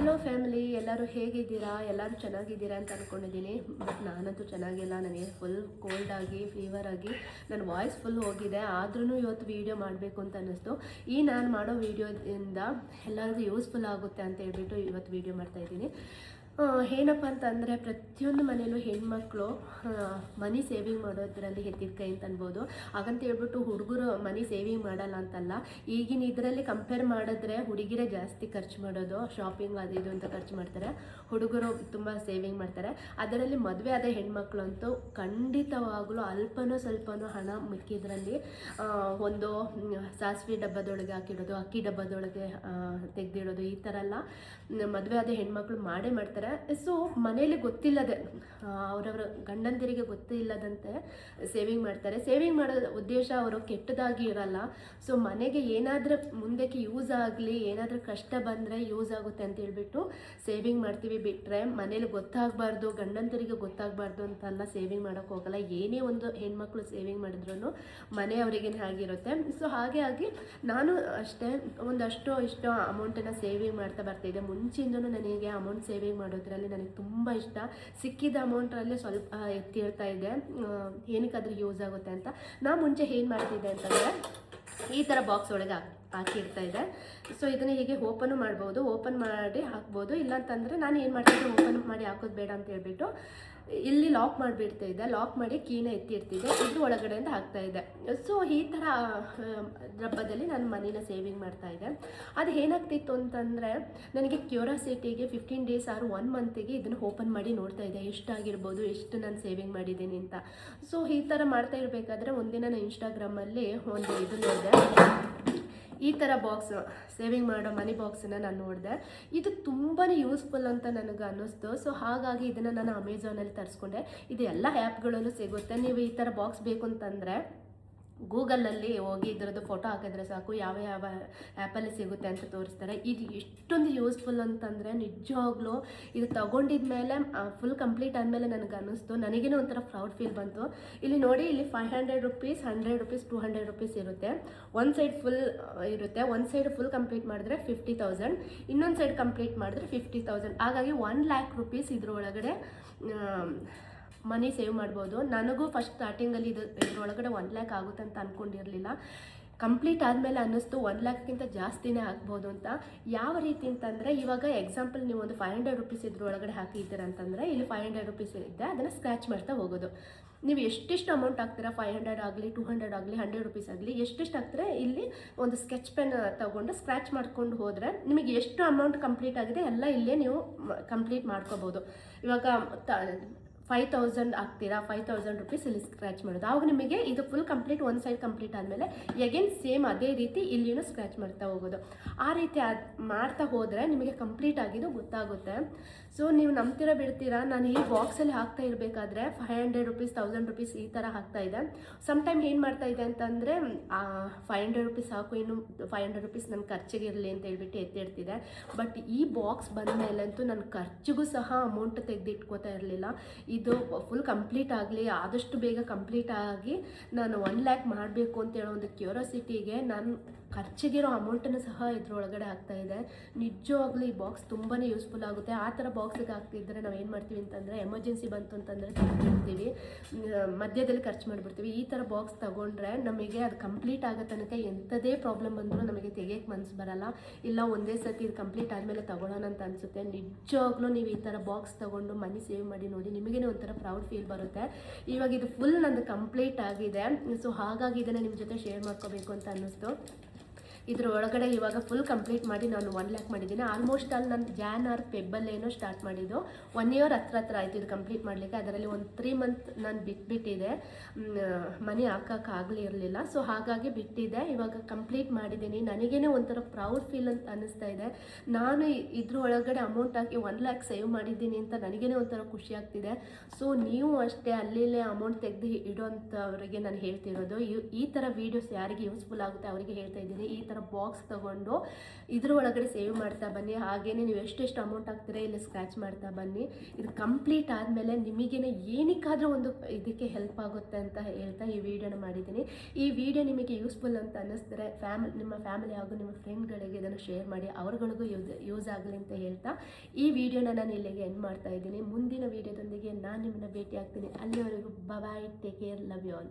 Hello family ಎಲ್ಲರೂ ಹೇಗಿದ್ದೀರಾ? ಎಲ್ಲರೂ ಚೆನ್ನಾಗಿದ್ದೀರಾ ಅಂತ ಅಂದ್ಕೊಂಡಿದ್ದೀನಿ ಬಟ್ ನಾನಂತೂ ಚೆನ್ನಾಗಿಲ್ಲ. ನನಗೆ ಫುಲ್ ಕೋಲ್ಡ್ ಆಗಿ ಫೀವರ್ ಆಗಿ. ನನ್ನ ವಾಯ್ಸ್ ಫುಲ್ ಹೋಗಿದೆ. ಆದ್ರೂ ಇವತ್ತು ವೀಡಿಯೋ ಮಾಡಬೇಕು ಅಂತ ಅನ್ನಿಸ್ತು. ಈ ನಾನು ಮಾಡೋ ವೀಡಿಯೋದಿಂದ ಎಲ್ಲರಿಗೂ ಯೂಸ್ಫುಲ್ ಆಗುತ್ತೆ ಅಂತ ಹೇಳ್ಬಿಟ್ಟು ಇವತ್ತು ವೀಡಿಯೋ ಮಾಡ್ತಾ ಇದ್ದೀನಿ. ಆ, ಏನಪ್ಪ ಅಂತಂದರೆ ಪ್ರತಿಯೊಂದು ಮನೇಲೂ ಹೆಣ್ಮಕ್ಳು ಮನಿ ಸೇವಿಂಗ್ ಮಾಡೋದ್ರಲ್ಲಿ ಎತ್ತಿದ ಕೈ ಅಂತ ಅನ್ಬೋದು. ಹಾಗಂತ ಹೇಳ್ಬಿಟ್ಟು ಹುಡುಗರು ಮನಿ ಸೇವಿಂಗ್ ಮಾಡಲ್ಲ ಅಂತಲ್ಲ. ಈಗಿನ ಇದರಲ್ಲಿ ಕಂಪೇರ್ ಮಾಡಿದ್ರೆ ಹುಡುಗಿರೇ ಜಾಸ್ತಿ ಖರ್ಚು ಮಾಡೋದು ಶಾಪಿಂಗ್ ಅದು ಇದು ಅಂತ ಖರ್ಚು ಮಾಡ್ತಾರೆ. ಹುಡುಗರು ತುಂಬ ಸೇವಿಂಗ್ ಮಾಡ್ತಾರೆ. ಅದರಲ್ಲಿ ಮದುವೆ ಆದ ಹೆಣ್ಮಕ್ಳು ಅಂತೂ ಖಂಡಿತವಾಗಲೂ ಅಲ್ಪನೋ ಸ್ವಲ್ಪನೂ ಹಣ ಮಿಕ್ಕಿದ್ರಲ್ಲಿ ಒಂದು ಸಾಸಿವೆ ಡಬ್ಬದೊಳಗೆ ಹಾಕಿಡೋದು, ಅಕ್ಕಿ ಡಬ್ಬದೊಳಗೆ ತೆಗೆದಿಡೋದು ಈ ಥರ ಎಲ್ಲ ಮದುವೆ ಆದ ಹೆಣ್ಮಕ್ಳು ಮಾಡೇ ಮಾಡ್ತಾರೆ. ಸೊ ಮನೇಲಿ ಗೊತ್ತಿಲ್ಲದೆ ಅವರವರ ಗಂಡಂದಿರಿಗೆ ಗೊತ್ತಿಲ್ಲದಂತೆ ಸೇವಿಂಗ್ ಮಾಡ್ತಾರೆ. ಸೇವಿಂಗ್ ಮಾಡೋ ಉದ್ದೇಶ ಅವರು ಕೆಟ್ಟದಾಗಿ ಇರಲ್ಲ. ಸೊ ಮನೆಗೆ ಏನಾದರೂ ಮುಂದಕ್ಕೆ ಯೂಸ್ ಆಗಲಿ, ಏನಾದರೂ ಕಷ್ಟ ಬಂದರೆ ಯೂಸ್ ಆಗುತ್ತೆ ಅಂತ ಹೇಳ್ಬಿಟ್ಟು ಸೇವಿಂಗ್ ಮಾಡ್ತೀವಿ ಬಿಟ್ಟರೆ ಮನೇಲಿ ಗೊತ್ತಾಗಬಾರ್ದು, ಗಂಡಂದಿರಿಗೆ ಗೊತ್ತಾಗಬಾರ್ದು ಅಂತೆಲ್ಲ ಸೇವಿಂಗ್ ಮಾಡೋಕ್ಕೆ ಹೋಗಲ್ಲ. ಏನೇ ಒಂದು ಹೆಣ್ಮಕ್ಳು ಸೇವಿಂಗ್ ಮಾಡಿದ್ರು ಮನೆ ಅವರಿಗೇನೆ ಆಗಿರುತ್ತೆ ಸೊ ಹಾಗೆ ಆಗಿ ನಾನು ಅಷ್ಟೇ ಒಂದಷ್ಟು ಇಷ್ಟು ಅಮೌಂಟನ್ನು ಸೇವಿಂಗ್ ಮಾಡ್ತಾ ಬರ್ತಿದ್ದೆ ಮುಂಚೆಯಿಂದನೂ ನನಗೆ ಅಮೌಂಟ್ ಸೇವಿಂಗ್ ಮಾಡೋದ್ರಲ್ಲಿ ನನಗೆ ತುಂಬ ಇಷ್ಟ. ಸಿಕ್ಕಿದ ಅಮೌಂಟ್ರಲ್ಲಿ ಸ್ವಲ್ಪ ಎತ್ತಿರ್ತಾ ಎತ್ತಿ ಹೇಳ್ತಾ ಇದ್ದೆ. ಏನಕ್ಕಾದ್ರೂ ಯೂಸ್ ಆಗುತ್ತೆ ಅಂತ. ನಾ ಮುಂಚೆ ಏನು ಮಾಡ್ತಿದ್ದೆ ಅಂತಂದರೆ ಈ ಥರ ಬಾಕ್ಸ್ ಒಳಗೆ ಹಾಕಿ ಹಾಕಿರ್ತಾ ಇದೆ. ಸೊ ಇದನ್ನ ಹೀಗೆ ಓಪನ್ ಮಾಡ್ಬೋದು ಓಪನ್ ಮಾಡಿ ಹಾಕ್ಬೋದು. ಇಲ್ಲಾಂತಂದರೆ ನಾನು ಏನು ಮಾಡ್ತಿದ್ದೆ ಓಪನ್ ಮಾಡಿ ಹಾಕೋದು ಬೇಡ ಅಂತ ಹೇಳ್ಬಿಟ್ಟು ಇಲ್ಲಿ ಲಾಕ್ ಮಾಡಿಬಿಡ್ತಾ ಇದೆ. ಲಾಕ್ ಮಾಡಿ ಕೀನ ಎತ್ತಿರ್ತಿದ್ದೆ ಇದ್ರ ಒಳಗಡೆಯಿಂದ ಹಾಕ್ತಾ ಇದೆ. ಸೊ ಈ ಥರ ಡಬ್ಬದಲ್ಲಿ ನಾನು ಮನಿನ ಸೇವಿಂಗ್ ಮಾಡ್ತಾ ಇದ್ದೆ ಅದು ಏನಾಗ್ತಿತ್ತು ಅಂತಂದರೆ ನನಗೆ ಕ್ಯೂರಾಸಿಟಿಗೆ ಫಿಫ್ಟೀನ್ ಡೇಸ್ ಆರು ಒನ್ ಮಂತಿಗೆ ಇದನ್ನು ಓಪನ್ ಮಾಡಿ ನೋಡ್ತಾ ಇದ್ದೆ ಎಷ್ಟಾಗಿರ್ಬೋದು, ಎಷ್ಟು ನಾನು ಸೇವಿಂಗ್ ಮಾಡಿದ್ದೀನಿ ಅಂತ. ಸೊ ಈ ಥರ ಮಾಡ್ತಾ ಇರಬೇಕಾದ್ರೆ ಒಂದಿನ ನಾನು ಇನ್ಸ್ಟಾಗ್ರಾಮಲ್ಲಿ ಒಂದು ಇದು ನೋಡಿದೆ. ಈ ಥರ ಬಾಕ್ಸ್ ಸೇವಿಂಗ್ ಮಾಡೋ ಮನಿ ಬಾಕ್ಸನ್ನ ನಾನು ನೋಡಿದೆ. ಇದು ತುಂಬಾ ಯೂಸ್ಫುಲ್ ಅಂತ ನನಗೆ ಅನ್ನಿಸ್ತು. ಸೊ ಹಾಗಾಗಿ ಇದನ್ನು ನಾನು ಅಮೆಝಾನಲ್ಲಿ ತರಿಸ್ಕೊಂಡೆ. ಇದು ಎಲ್ಲ ಆ್ಯಪ್ಗಳಲ್ಲೂ ಸಿಗುತ್ತೆ. ನೀವು ಈ ಥರ ಬಾಕ್ಸ್ ಬೇಕು ಅಂತಂದರೆ ಗೂಗಲಲ್ಲಿ ಹೋಗಿ ಇದರದ್ದು ಫೋಟೋ ಹಾಕಿದ್ರೆ ಸಾಕು, ಯಾವ ಯಾವ ಆ್ಯಪಲ್ಲಿ ಸಿಗುತ್ತೆ ಅಂತ ತೋರಿಸ್ತಾರೆ. ಇದು ಎಷ್ಟೊಂದು ಯೂಸ್ಫುಲ್ ಅಂತಂದರೆ ನಿಜವಾಗ್ಲೂ ಇದು ತಗೊಂಡಿದ್ಮೇಲೆ ಫುಲ್ ಕಂಪ್ಲೀಟ್ ಆದಮೇಲೆ ನನಗೆ ಅನ್ನಿಸ್ತು. ನನಗೇನೋ ಒಂಥರ ಪ್ರೌಡ್ ಫೀಲ್ ಬಂತು. ಇಲ್ಲಿ ನೋಡಿ, ಇಲ್ಲಿ five hundred rupees hundred rupees two hundred rupees ಇರುತ್ತೆ. ಒಂದು ಸೈಡ್ ಫುಲ್ ಇರುತ್ತೆ. ಒಂದು ಸೈಡ್ ಫುಲ್ ಕಂಪ್ಲೀಟ್ ಮಾಡಿದ್ರೆ ಫಿಫ್ಟಿ ತೌಸಂಡ್ ಇನ್ನೊಂದು ಸೈಡ್ ಕಂಪ್ಲೀಟ್ ಮಾಡಿದ್ರೆ ಫಿಫ್ಟಿ ತೌಸಂಡ್ ಹಾಗಾಗಿ ಒನ್ ಲ್ಯಾಕ್ ರುಪೀಸ್ ಇದ್ರೊಳಗಡೆ ಮನಿ ಸೇವ್ ಮಾಡ್ಬೋದು. ನನಗೂ ಫಸ್ಟ್ ಸ್ಟಾರ್ಟಿಂಗಲ್ಲಿ ಇದು ಇದರೊಳಗಡೆ ಒನ್ ಲ್ಯಾಕ್ ಆಗುತ್ತೆ ಅಂತ ಅಂದ್ಕೊಂಡಿರಲಿಲ್ಲ ಕಂಪ್ಲೀಟ್ ಆದಮೇಲೆ ಅನ್ನಿಸ್ತು ಒನ್ ಲ್ಯಾಕ್ಗಿಂತ ಜಾಸ್ತಿನೇ ಆಗ್ಬೋದು ಅಂತ. ಯಾವ ರೀತಿ ಅಂತಂದರೆ, ಇವಾಗ ಎಕ್ಸಾಂಪಲ್ ನೀವು ಒಂದು ಫೈವ್ ಹಂಡ್ರೆಡ್ ರುಪೀಸ್ ಇದ್ರೊಳಗಡೆ ಹಾಕಿದ್ದೀರ ಅಂತಂದರೆ, ಇಲ್ಲಿ ಫೈವ್ ಹಂಡ್ರೆಡ್ ರುಪೀಸ್ ಇದ್ದೆ ಅದನ್ನು ಸ್ಕ್ರ್ಯಾಚ್ ಮಾಡ್ತಾ ಹೋಗೋದು. ನೀವು ಎಷ್ಟೆಷ್ಟು ಅಮೌಂಟ್ ಹಾಕ್ತೀರಾ? ಫೈವ್ ಹಂಡ್ರೆಡ್ ಆಗಲಿ ಟೂ ಹಂಡ್ರೆಡ್ ಆಗಲಿ ಹಂಡ್ರೆಡ್ ರುಪೀಸ್ ಆಗಲಿ, ಎಷ್ಟೆಷ್ಟು ಹಾಕ್ತಾರೆ? ಇಲ್ಲಿ ಒಂದು ಸ್ಕೆಚ್ ಪೆನ್ ತಗೊಂಡು ಸ್ಕ್ರ್ಯಾಚ್ ಮಾಡ್ಕೊಂಡು ಹೋದರೆ ನಿಮಗೆ ಎಷ್ಟು ಅಮೌಂಟ್ ಕಂಪ್ಲೀಟ್ ಆಗಿದೆ, ಎಲ್ಲ ಇಲ್ಲೇ ನೀವು ಕಂಪ್ಲೀಟ್ ಮಾಡ್ಕೋಬೋದು. ಇವಾಗ ಫೈವ್ ತೌಸಂಡ್ ಹಾಕ್ತೀರಾ ಫೈವ್ ತೌಸಂಡ್ ರುಪೀಸ್ ಇಲ್ಲಿ ಸ್ಕ್ರ್ಯಾಚ್ ಮಾಡೋದು. ಆವಾಗ ನಿಮಗೆ ಇದು ಫುಲ್ ಕಂಪ್ಲೀಟ್ ಒಂದು ಸೈಡ್ ಕಂಪ್ಲೀಟ್ ಆದಮೇಲೆ ಎಗೇನ್ ಸೇಮ್ ಅದೇ ರೀತಿ ಇಲ್ಲಿನೂ ಸ್ಕ್ರ್ಯಾಚ್ ಮಾಡ್ತಾ ಹೋಗೋದು. ಆ ರೀತಿ ಅದು ಮಾಡ್ತಾ ಹೋದರೆ ನಿಮಗೆ ಕಂಪ್ಲೀಟ್ ಆಗಿದ್ದು ಗೊತ್ತಾಗುತ್ತೆ. ಸೊ ನೀವು ನಂಬ್ತೀರ ಬಿಡ್ತೀರಾ? ನಾನು ಈ ಬಾಕ್ಸಲ್ಲಿ ಹಾಕ್ತಾ ಇರಬೇಕಾದ್ರೆ five hundred rupees thousand rupees ಈ ಥರ ಹಾಕ್ತಾ ಇದೆ. ಸಮ್ ಟೈಮ್ ಏನು ಮಾಡ್ತಾ ಇದೆ ಅಂತಂದರೆ ಫೈವ್ ಹಂಡ್ರೆಡ್ ರುಪೀಸ್ ಹಾಕು ಇನ್ನು ಫೈವ್ ಹಂಡ್ರೆಡ್ ರುಪೀಸ್ ನನ್ನ ಖರ್ಚಿಗೆ ಇರಲಿ ಅಂತ ಹೇಳ್ಬಿಟ್ಟು ಎತ್ತಿಡ್ತಿದೆ ಬಟ್ ಈ ಬಾಕ್ಸ್ ಬಂದ ಮೇಲಂತೂ ನನ್ನ ಖರ್ಚಿಗೂ ಸಹ ಅಮೌಂಟ್ ತೆಗೆದಿಟ್ಕೋತಾ ಇರಲಿಲ್ಲ. ಇದು ಫುಲ್ ಕಂಪ್ಲೀಟ್ ಆಗಲಿ, ಆದಷ್ಟು ಬೇಗ ಕಂಪ್ಲೀಟ್ ಆಗಿ ನಾನು ಒನ್ ಲ್ಯಾಕ್ ಮಾಡಬೇಕು ಅಂತ ಹೇಳೋ ಒಂದು ಕ್ಯೂರಿಯಾಸಿಟಿಗೆ ನಾನು ಖರ್ಚಿಗಿರೋ ಅಮೌಂಟನ್ನು ಸಹ ಇದ್ರೊಳಗಡೆ ಆಗ್ತಾ ಇದೆ. ನಿಜವಾಗ್ಲೂ ಈ ಬಾಕ್ಸ್ ತುಂಬಾ ಯೂಸ್ಫುಲ್ ಆಗುತ್ತೆ. ಆ ಥರ ಬಾಕ್ಸಿಗೆ ಹಾಕ್ತಿದ್ರೆ ನಾವು ಏನು ಮಾಡ್ತೀವಿ ಅಂತಂದರೆ, ಎಮರ್ಜೆನ್ಸಿ ಬಂತು ಅಂತಂದರೆ ತೆಗೆದಿಡ್ತೀವಿ ಮಧ್ಯದಲ್ಲಿ ಖರ್ಚು ಮಾಡಿಬಿಡ್ತೀವಿ. ಈ ಥರ ಬಾಕ್ಸ್ ತಗೊಂಡ್ರೆ ನಮಗೆ ಅದು ಕಂಪ್ಲೀಟ್ ಆಗೋ ತನಕ ಎಂಥದೇ ಪ್ರಾಬ್ಲಮ್ ಬಂದರೂ ನಮಗೆ ತೆಗಿಯೋಕ್ಕೆ ಮನಸ್ಸು ಬರಲ್ಲ. ಇಲ್ಲ, ಒಂದೇ ಸರ್ತಿ ಇದು ಕಂಪ್ಲೀಟ್ ಆದಮೇಲೆ ತಗೊಳ್ಳೋಣ ಅಂತ ಅನಿಸುತ್ತೆ. ನಿಜವಾಗ್ಲೂ ನೀವು ಈ ಥರ ಬಾಕ್ಸ್ ತಗೊಂಡು ಮನಿ ಸೇವ್ ಮಾಡಿ ನೋಡಿ, ನಿಮಗೇನೆ ಒಂಥರ ಪ್ರೌಡ್ ಫೀಲ್ ಬರುತ್ತೆ. ಇವಾಗ ಇದು ಫುಲ್ ನಂದು ಕಂಪ್ಲೀಟ್ ಆಗಿದೆ. ಸೊ, ಹಾಗಾಗಿ ಇದನ್ನು ನಿಮ್ಮ ಜೊತೆ ಶೇರ್ ಮಾಡ್ಕೋಬೇಕು ಅಂತ ಅನ್ನಿಸ್ತು. ಇದ್ರ ಒಳಗಡೆ ಇವಾಗ ಫುಲ್ ಕಂಪ್ಲೀಟ್ ಮಾಡಿ ನಾನು ಒನ್ ಲ್ಯಾಕ್ ಮಾಡಿದ್ದೀನಿ. ಆಲ್ಮೋಸ್ಟ್ ಅಲ್ಲಿ ನಾನು ಜಾನ್ ಆರ್ ಫೆಬ್ಬಲ್ಲೇನೋ ಸ್ಟಾರ್ಟ್ ಮಾಡಿದ್ದು. ಒನ್ ಇಯರ್ ಹತ್ರ ಹತ್ರ ಆಯಿತು ಇದು ಕಂಪ್ಲೀಟ್ ಮಾಡಲಿಕ್ಕೆ. ಅದರಲ್ಲಿ ಒಂದು ತ್ರೀ ಮಂತ್ ನಾನು ಬಿಟ್ಬಿಟ್ಟಿದೆ. ಮನಿ ಹಾಕೋಕ್ಕಾಗಲಿ ಇರಲಿಲ್ಲ ಸೊ ಹಾಗಾಗಿ ಬಿಟ್ಟಿದ್ದೆ ಇವಾಗ ಕಂಪ್ಲೀಟ್ ಮಾಡಿದ್ದೀನಿ. ನನಗೇನೆ ಒಂಥರ ಪ್ರೌಡ್ ಫೀಲ್ ಅಂತ ಅನ್ನಿಸ್ತಾ ಇದೆ. ನಾನು ಇದ್ರ ಒಳಗಡೆ ಅಮೌಂಟ್ ಹಾಕಿ ಒನ್ ಲ್ಯಾಕ್ ಸೇವ್ ಮಾಡಿದ್ದೀನಿ ಅಂತ ನನಗೇನೆ ಒಂಥರ ಖುಷಿ ಆಗ್ತಿದೆ. ಸೊ ನೀವು ಅಷ್ಟೇ ಅಲ್ಲಿ ಇಲ್ಲೇ ಅಮೌಂಟ್ ತೆಗೆದು ಇಡೋಂಥವ್ರಿಗೆ ನಾನು ಹೇಳ್ತಿರೋದು. ಈ ಥರ ವೀಡಿಯೋಸ್ ಯಾರಿಗೆ ಯೂಸ್ಫುಲ್ ಆಗುತ್ತೆ ಅವರಿಗೆ ಹೇಳ್ತಾ ಇದ್ದೀನಿ. ಈ ಥರ ಬಾಕ್ಸ್ ತೊಗೊಂಡು ಇದ್ರ ಒಳಗಡೆ ಸೇವ್ ಮಾಡ್ತಾ ಬನ್ನಿ. ಹಾಗೇನೆ ನೀವು ಎಷ್ಟೆಷ್ಟು ಅಮೌಂಟ್ ಹಾಕ್ತೀರಾ ಇಲ್ಲಿ ಸ್ಕ್ರ್ಯಾಚ್ ಮಾಡ್ತಾ ಬನ್ನಿ. ಇದು ಕಂಪ್ಲೀಟ್ ಆದಮೇಲೆ ನಿಮಗೇನೆ ಏನಕ್ಕಾದರೂ ಒಂದು ಇದಕ್ಕೆ ಹೆಲ್ಪ್ ಆಗುತ್ತೆ ಅಂತ ಹೇಳ್ತಾ ಈ ವಿಡಿಯೋನ ಮಾಡಿದ್ದೀನಿ. ಈ ವಿಡಿಯೋ ನಿಮಗೆ ಯೂಸ್ಫುಲ್ ಅಂತ ಅನ್ನಿಸ್ತಾರೆ ಫ್ಯಾಮಿಲಿ ನಿಮ್ಮ ಫ್ಯಾಮಿಲಿ ಹಾಗೂ ನಿಮ್ಮ ಫ್ರೆಂಡ್ಗಳಿಗೆ ಇದನ್ನು ಶೇರ್ ಮಾಡಿ, ಅವ್ರಗಳಿಗೂ ಯೂಸ್ ಆಗಲಿ ಅಂತ ಹೇಳ್ತಾ ಈ ವಿಡಿಯೋನ ನಾನು ಇಲ್ಲಿಗೆ ಎಂಡ್ ಮಾಡ್ತಾ ಇದ್ದೀನಿ. ಮುಂದಿನ ವಿಡಿಯೋದೊಂದಿಗೆ ನಾನು ನಿಮ್ಮನ್ನ ಭೇಟಿ ಆಗ್ತೀನಿ ಅಲ್ಲಿವರೆಗೂ bye take care love you all